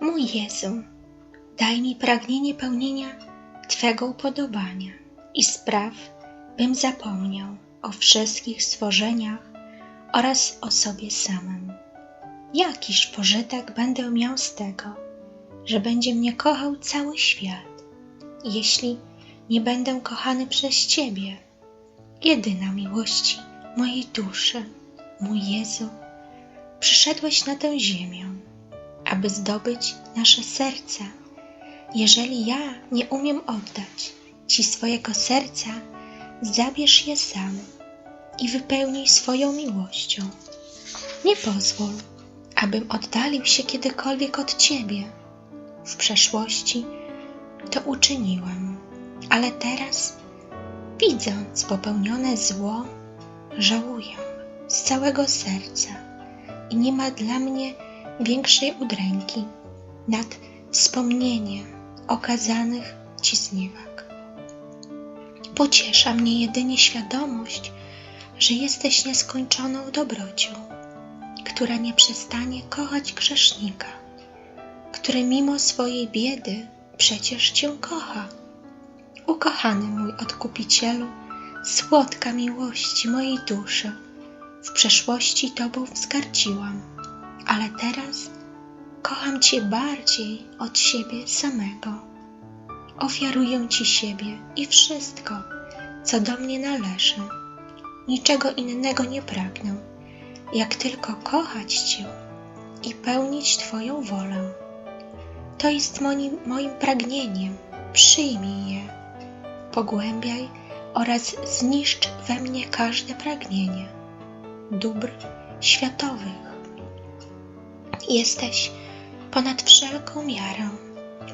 Mój Jezu, daj mi pragnienie pełnienia Twego upodobania i spraw, bym zapomniał o wszystkich stworzeniach oraz o sobie samym. Jakiż pożytek będę miał z tego, że będzie mnie kochał cały świat, jeśli nie będę kochany przez Ciebie, jedyna miłości mojej duszy, mój Jezu, przyszedłeś na tę ziemię, aby zdobyć nasze serca. Jeżeli ja nie umiem oddać Ci swojego serca, zabierz je sam i wypełnij swoją miłością. Nie pozwól, abym oddalił się kiedykolwiek od Ciebie. W przeszłości to uczyniłem, ale teraz, widząc popełnione zło, żałuję z całego serca i nie ma dla mnie większej udręki nad wspomnieniem okazanych Ci zniewag. Pociesza mnie jedynie świadomość, że jesteś nieskończoną dobrocią, która nie przestanie kochać grzesznika, który mimo swojej biedy przecież Cię kocha. Ukochany mój Odkupicielu, słodka miłości mojej duszy, w przeszłości Tobą wzgardziłam, ale teraz kocham Cię bardziej od siebie samego. Ofiaruję Ci siebie i wszystko, co do mnie należy. Niczego innego nie pragnę, jak tylko kochać Cię i pełnić Twoją wolę. To jest moim, moim pragnieniem. Przyjmij je, pogłębiaj oraz zniszcz we mnie każde pragnienie dóbr światowych. Jesteś ponad wszelką miarę,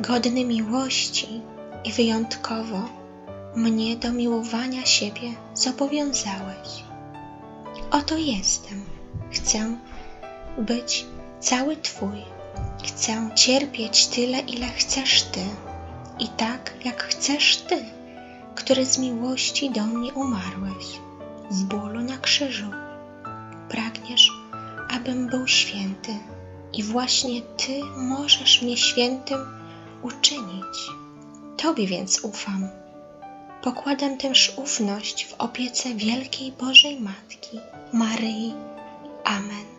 godny miłości i wyjątkowo mnie do miłowania siebie zobowiązałeś. Oto jestem. Chcę być cały Twój. Chcę cierpieć tyle, ile chcesz Ty i tak, jak chcesz Ty, który z miłości do mnie umarłeś, z bólu na krzyżu. Pragniesz, abym był święty i właśnie Ty możesz mnie świętym uczynić. Tobie więc ufam. Pokładam też ufność w opiece wielkiej Bożej Matki, Maryi. Amen.